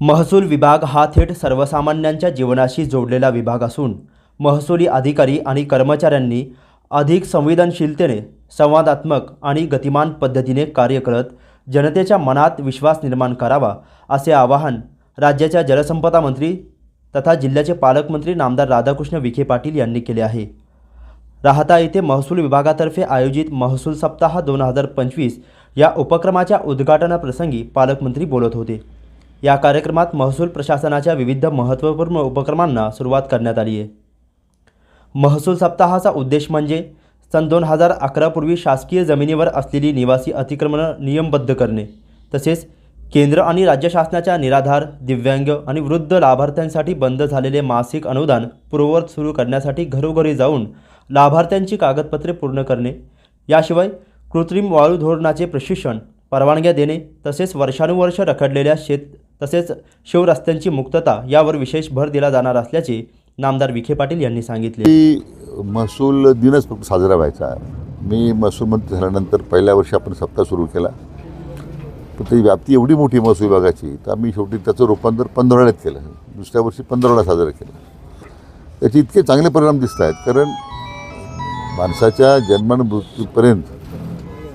महसूल विभाग हा थेट सर्वसामान्यांच्या जीवनाशी जोडलेला विभाग असून महसुली अधिकारी आणि कर्मचाऱ्यांनी अधिक संवेदनशीलतेने संवादात्मक आणि गतिमान पद्धतीने कार्य करत जनतेच्या मनात विश्वास निर्माण करावा असे आवाहन राज्याच्या जलसंपदा मंत्री तथा जिल्ह्याचे पालकमंत्री नामदार राधाकृष्ण विखे पाटील यांनी केले आहे. राहता येथे महसूल विभागातर्फे आयोजित महसूल सप्ताह दोन हजार पंचवीस या उपक्रमाच्या उद्घाटनाप्रसंगी पालकमंत्री बोलत होते. या कार्यक्रमात महसूल प्रशासनाच्या विविध महत्त्वपूर्ण उपक्रमांना सुरुवात करण्यात आली आहे. महसूल सप्ताहाचा उद्देश म्हणजे सन दोन हजार अकरापूर्वी शासकीय जमिनीवर असलेली निवासी अतिक्रमणं नियमबद्ध करणे. तसेच केंद्र आणि राज्य शासनाच्या निराधार दिव्यांग आणि वृद्ध लाभार्थ्यांसाठी बंद झालेले मासिक अनुदान पूर्ववत सुरू करण्यासाठी घरोघरी जाऊन लाभार्थ्यांची कागदपत्रे पूर्ण करणे. याशिवाय कृत्रिम वाळू धोरणाचे प्रशिक्षण परवानग्या देणे तसेच वर्षानुवर्ष रखडलेल्या शेत तसेच शिवरस्त्यांची मुक्तता यावर विशेष भर दिला जाणार असल्याचे नामदार विखे पाटील यांनी सांगितले. महसूल दिनच फक्त साजरा व्हायचा. मी महसूल मंत्री झाल्यानंतर पहिल्या वर्षी आपण सप्ताह सुरू केला. पण ती व्याप्ती एवढी मोठी महसूल विभागाची तर आम्ही शेवटी त्याचं रूपांतर पंधरवड्यात केलं. दुसऱ्या वर्षी पंधरवडा साजरा केला. त्याचे इतके चांगले परिणाम दिसत आहेत. कारण माणसाच्या जन्मान मृत्यूपर्यंत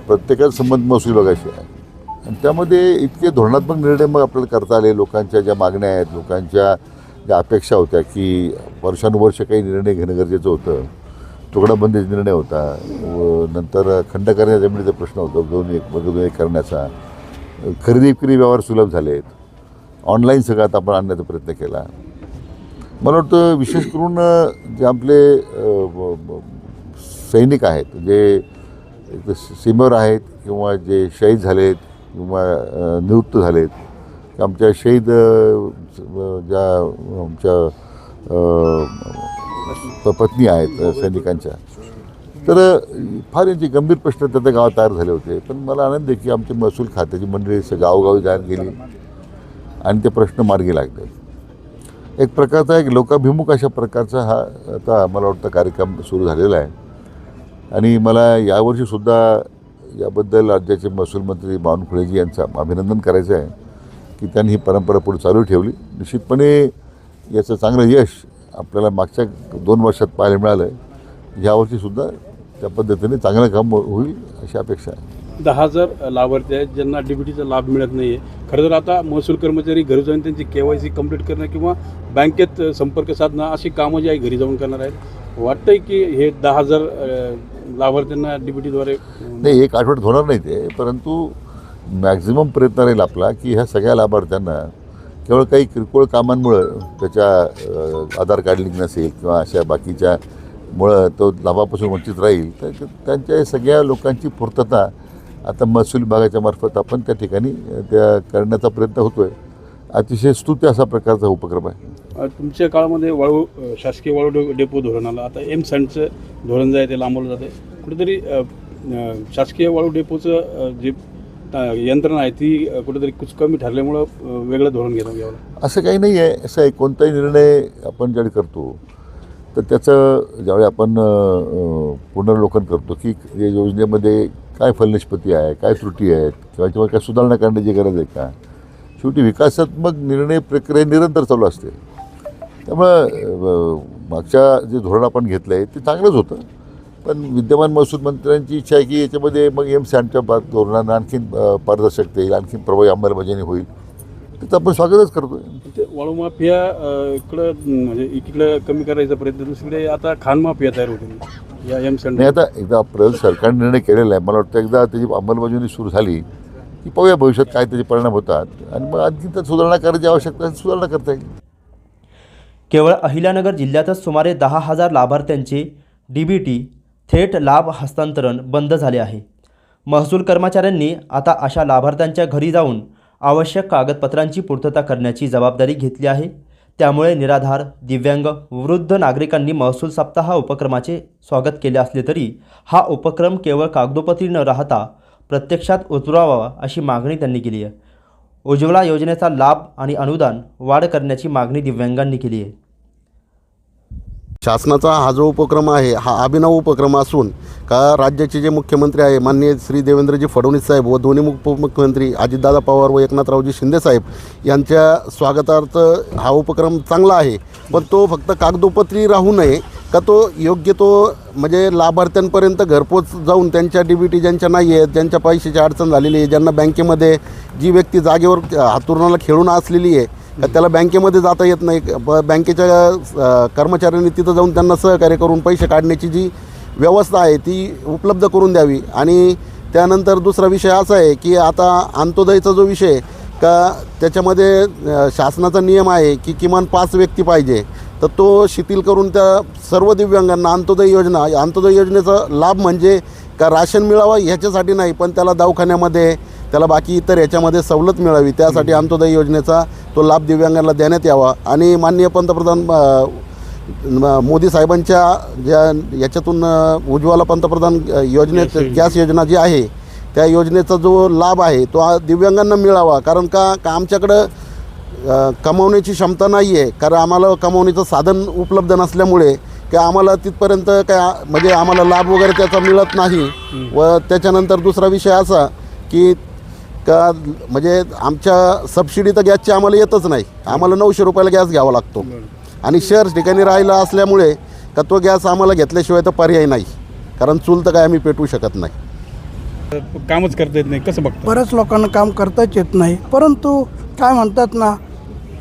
प्रत्येकाचा संबंध महसूल विभागाशी आहे. आणि त्यामध्ये इतके धोरणात्मक निर्णय मग आपल्याला करता आले. लोकांच्या ज्या मागण्या आहेत लोकांच्या ज्या अपेक्षा होत्या की वर्षानुवर्ष काही निर्णय घेणं गरजेचं होतं. तुकडाबंदीचा निर्णय होता. व नंतर खंड करण्याच्या जमिनीचा प्रश्न होता. दोन एक वर्ग दोन एक करण्याचा. खरेदी विक्री व्यवहार सुलभ झाले आहेत ऑनलाईन सगळं आता आपण आणण्याचा प्रयत्न केला. मला वाटतं विशेष करून जे आपले सैनिक आहेत जे सीमेवर आहेत किंवा जे शहीद झालेत किंवा निवृत्त निवृत्त झालेत. आमच्या शहीद ज्या आमच्या प- पत्नी आहेत सैनिकांच्या. तर फार यांचे गंभीर प्रश्न त्या त्या गावात तयार झाले होते. पण मला आनंद आहे की आमची महसूल खात्याची मंडळी गावोगावी जाहीर गेली आणि ते प्रश्न मार्गी लागले. एक प्रकारचा एक लोकाभिमुख अशा प्रकारचा हा आता मला वाटतं कार्यक्रम सुरू झालेला आहे. आणि मला यावर्षीसुद्धा याबद्दल राज्याचे महसूल मंत्री बावनकुळेजी यांचं अभिनंदन करायचं आहे की त्यांनी ही परंपरा पुढे चालू ठेवली. निश्चितपणे याचं चांगलं यश आपल्याला मागच्या दोन वर्षात पाहायला मिळालं आहे यावर्षीसुद्धा त्या पद्धतीने चांगलं काम होईल अशी अपेक्षा आहे. दहा हजार लाभार्थी आहेत ज्यांना डीबीटीचा लाभ मिळत नाही आहे खरं तर आता महसूल कर्मचारी घरी जाऊन त्यांची के वाय सी कंप्लीट करणं किंवा बँकेत संपर्क साधणं अशी कामं जी आहे घरी जाऊन करणार आहेत. वाटतंय की हे दहा हजार लाभार्थ्यांना डीबीटीद्वारे नाही एक आठवड्यात होणार नाही ते परंतु मॅक्झिमम प्रयत्न राहील आपला की ह्या सगळ्या लाभार्थ्यांना केवळ काही किरकोळ कामांमुळं त्याच्या आधार कार्ड लिंक नसेल किंवा अशा बाकीच्या मुळं तो लाभापासून वंचित राहील तर त्यांच्या सगळ्या लोकांची पूर्तता आता महसूल विभागाच्या मार्फत आपण त्या ठिकाणी त्या करण्याचा प्रयत्न होतो आहे अतिशय स्तुत्य असा प्रकारचा उपक्रम आहे. तुमच्या काळामध्ये वाळू शासकीय वाळू डे- डेपो धोरण आलं. आता एम सँडचं धोरण जे आहे ते लांबवलं जाते कुठेतरी शासकीय वाळू डेपोचं जे यंत्रणा आहे ती कुठेतरी कुछ कमी ठरल्यामुळं वेगळं धोरण घेणं घ्यावं. असं काही नाही आहे. असं आहे कोणताही निर्णय आपण ज्यावेळी करतो तर त्याचं ज्यावेळी आपण पुनर्लोकन करतो की या योजनेमध्ये काय फलनिष्पत्ती आहे काय त्रुटी आहेत किंवा किंवा काय सुधारणा करण्याची गरज आहे का? शेवटी विकासात्मक निर्णय प्रक्रिया निरंतर चालू असते. त्यामुळं मागच्या जे धोरण आपण घेतलं आहे ते चांगलंच होतं. पण विद्यमान महसूल मंत्र्यांची इच्छा आहे की याच्यामध्ये मग एम सँडच्या बा धोरणांना आणखीन पारदर्शकता येईल आणखीन प्रभावी अंमलबजावणी होईल. त्याचं आपण स्वागतच करतो ते वाळू माफिया इकडं म्हणजे इकडं कमी करायचा प्रयत्न दुसरीकडे आता खान माफिया तयार होते या एम सँड नाही आता एकदा प्रयोग सरकारने निर्णय केलेला आहे. मला वाटतं एकदा त्याची अंमलबजावणी सुरू झाली की पाहूया भविष्यात काय त्याचे परिणाम होतात. आणि मग आणखी तर सुधारणा करायची आवश्यकता सुधारणा करता येईल. केवळ अहिल्यानगर जिल्ह्यातच सुमारे दहा हजार लाभार्थ्यांचे डी बी टी थेट लाभ हस्तांतरण बंद झाले आहे. महसूल कर्मचाऱ्यांनी आता अशा लाभार्थ्यांच्या घरी जाऊन आवश्यक कागदपत्रांची पूर्तता करण्याची जबाबदारी घेतली आहे. त्यामुळे निराधार दिव्यांग वृद्ध नागरिकांनी महसूल सप्ताह उपक्रमाचे स्वागत केले असले तरी हा उपक्रम केवळ कागदोपत्री न राहता प्रत्यक्षात उतरवावा अशी मागणी त्यांनी केली आहे. उज्ज्वला योजनेचा लाभ आणि अनुदान वाढ करण्याची मागणी दिव्यांगांनी केली आहे. शासनाचा हा जो उपक्रम आहे हा अभिनव उपक्रम असून का राज्याचे जे मुख्यमंत्री आहे माननीय श्री देवेंद्रजी फडणवीस साहेब व दोन्ही उपमुख्यमंत्री अजितदादा पवार व एकनाथरावजी शिंदे साहेब यांच्या स्वागतार्थ हा उपक्रम चांगला आहे. पण तो फक्त कागदोपत्री राहू नये का तो योग्य तो म्हणजे लाभार्थ्यांपर्यंत घरपोच जाऊन त्यांच्या डी बी टी ज्यांच्या नाही आहेत ज्यांच्या पैशाची अडचण झालेली आहे ज्यांना बँकेमध्ये जी व्यक्ती जागेवर हातुरणाला खेळून असलेली आहे का त्याला बँकेमध्ये जाता येत नाही? ब बँकेच्या कर्मचाऱ्यांनी तिथं जाऊन त्यांना सहकार्य करून पैसे काढण्याची जी व्यवस्था आहे ती उपलब्ध करून द्यावी. आणि त्यानंतर दुसरा विषय असा आहे की आता अंत्योदयचा जो विषय का त्याच्यामध्ये शासनाचा नियम आहे की किमान पाच व्यक्ती पाहिजे. तर तो शिथिल करून त्या सर्व दिव्यांगांना अंत्योदय योजना अंत्योदय योजनेचा लाभ म्हणजे का राशन मिळावं ह्याच्यासाठी नाही पण त्याला दवाखान्यामध्ये त्याला बाकी इतर ह्याच्यामध्ये सवलत मिळावी त्यासाठी अंत्योदय योजनेचा तो लाभ दिव्यांगांना देण्यात यावा. आणि माननीय पंतप्रधान मोदी साहेबांच्या ज्या याच्यातून उज्ज्वला पंतप्रधान योजनेत गॅस योजना जी आहे त्या योजनेचा जो लाभ आहे तो दिव्यांगांना मिळावा. कारण का का आमच्याकडं कमावण्याची क्षमता नाही आहे कारण आम्हाला कमावण्याचं साधन उपलब्ध नसल्यामुळे की आम्हाला तिथपर्यंत काय म्हणजे आम्हाला लाभ वगैरे त्याचा मिळत नाही. व त्याच्यानंतर दुसरा विषय असा की का म्हणजे आमच्या सबसिडी तर गॅसची आम्हाला येतच नाही. आम्हाला नऊशे रुपयाला गॅस घ्यावा लागतो. आणि शहर ठिकाणी राहिला असल्यामुळे का तो गॅस आम्हाला घेतल्याशिवाय तर पर्याय नाही. कारण चूल तर काय आम्ही पेटवू शकत नाही. कामच करता येत नाही कसं बघता? बऱ्याच लोकांना काम करताच येत नाही. परंतु काय म्हणतात ना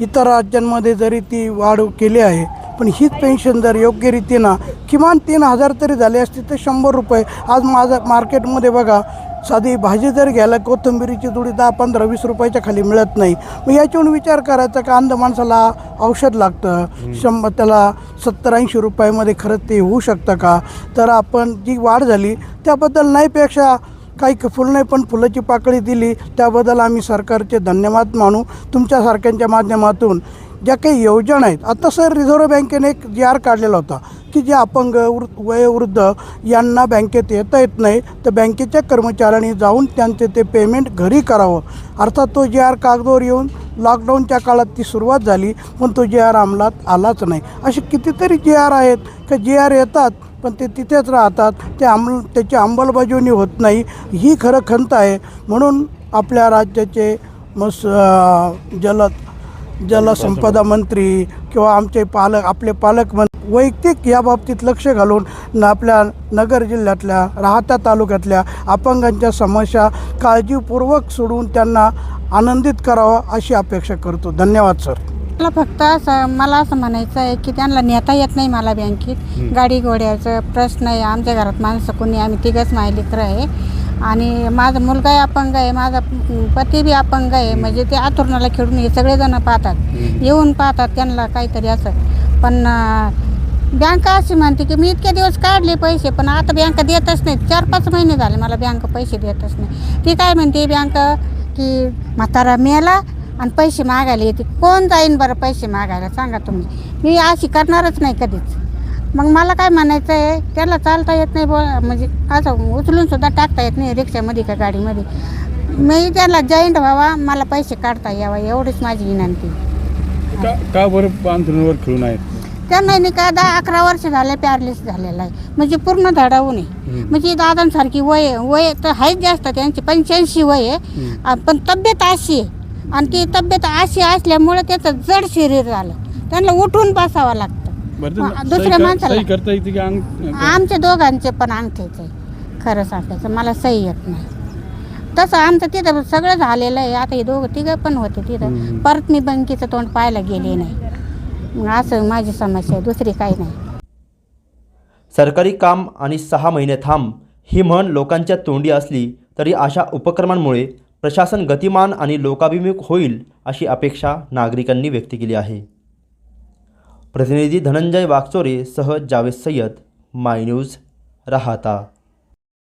इतर राज्यांमध्ये जरी ती वाढ केली आहे पण हीच पेन्शन जर योग्य रीतीनं किमान तीन हजार तरी झाले असते तर शंभर रुपये. आज माझा मार्केटमध्ये बघा साधी भाजी जर घ्यायला कोथिंबिरीची जुडी दहा पंधरा वीस रुपयाच्या खाली मिळत नाही. मग याच्यावरून विचार करायचा का अंध माणसाला औषध लागतं? शंभर त्याला सत्तर ऐंशी रुपयामध्ये खरंच ते होऊ शकतं का? तर आपण जी वाढ झाली त्याबद्दल नाहीपेक्षा काही फुल नाही पण फुलाची पाकळी दिली त्याबद्दल आम्ही सरकारचे धन्यवाद मानू. तुमच्यासारख्यांच्या माध्यमातून ज्या काही योजना आहेत आता सर रिझर्व्ह बँकेने एक जी आर काढलेला होता की जे अपंग वृ वयोवृद्ध यांना बँकेत येता येत नाही तर बँकेच्या कर्मचाऱ्यांनी जाऊन त्यांचे ते पेमेंट घरी करावं. अर्थात तो जे आर कागदावर येऊन लॉकडाऊनच्या काळात ती सुरुवात झाली पण तो जे आर अंमलात आलाच नाही. असे कितीतरी जे आर आहेत का जे आर येतात पण ते तिथेच राहतात. ते अंमल त्याची अंमलबजावणी होत नाही. ही खरं खंत आहे. म्हणून आपल्या राज्याचे मस जल जलसंपदा मंत्री किंवा आमचे पालक आपले पालकमंत्री वैयक्तिक या बाबतीत लक्ष घालून आपल्या नगर जिल्ह्यातल्या राहता तालुक्यातल्या अपंगांच्या समस्या काळजीपूर्वक सोडून त्यांना आनंदित करावं अशी अपेक्षा करतो. धन्यवाद सर. मला फक्त असं मला असं म्हणायचं आहे की त्यांना नेता येत नाही मला बँकेत. गाडी घोड्याचं प्रश्न आहे आमच्या घरात माणसं कोणी आम्ही तिघच मायलेकर आहे. आणि माझा मुलगाही अपंग आहे माझा पती बी अपंग आहे म्हणजे ते आतुरणाला खेळून हे सगळेजण पाहतात. येऊन पाहतात त्यांना काहीतरी असं. पण बँक अशी म्हणते की मी इतके दिवस काढले पैसे पण आता बँक देतच नाही चार पाच महिने झाले मला बँक पैसे देतच नाही. ती काय म्हणते बँक की म्हातारा मेला आणि पैसे मागायला येते. कोण जाईन बरं पैसे मागायला? सांगा तुम्ही. मी अशी करणारच नाही कधीच. मग मला काय म्हणायचं आहे त्याला चालता येत नाही बोल म्हणजे असं उचलून सुद्धा टाकता येत नाही रिक्षामध्ये का गाडीमध्ये. मी त्याला जॉईंट व्हावा मला पैसे काढता यावा एवढीच माझी विनंती. का का बरं अंथरुणावर खेळून आहेत? त्यांना नाही का दहा अकरा वर्ष झाले पॅरलिस झालेला आहे. म्हणजे पूर्ण धडावू नये म्हणजे दादांसारखी वय आहे. वय तर आहेच जास्त त्यांची पंच्याऐंशी वय आहे. पण तब्येत अशी आहे. आणि ती तब्येत अशी असल्यामुळे त्याचं जड शरीर झालं. त्यांना उठून बसावं लागतं. दुसऱ्या माणसाला. सही करता येते की अंग आमच्या दोघांचे पण अंगठेच आहे. खरं सांगायचं मला सही येत नाही. तसं आमचं तिथं सगळं झालेलं आहे. आता हे दोघं तिघं पण होते तिथं. परत मी बँकेचं तोंड पाहायला गेले नाही. मग असं माझी समस्या आहे. दुसरी काही नाही. सरकारी काम आणि सहा महिने थांब ही म्हण लोकांच्या तोंडी असली तरी अशा उपक्रमांमुळे प्रशासन गतिमान आणि लोकाभिमुख होईल अशी अपेक्षा नागरिकांनी व्यक्त केली आहे. प्रतिनिधी धनंजय वागचोरे सह जावेद सय्यद माय न्यूज राहता.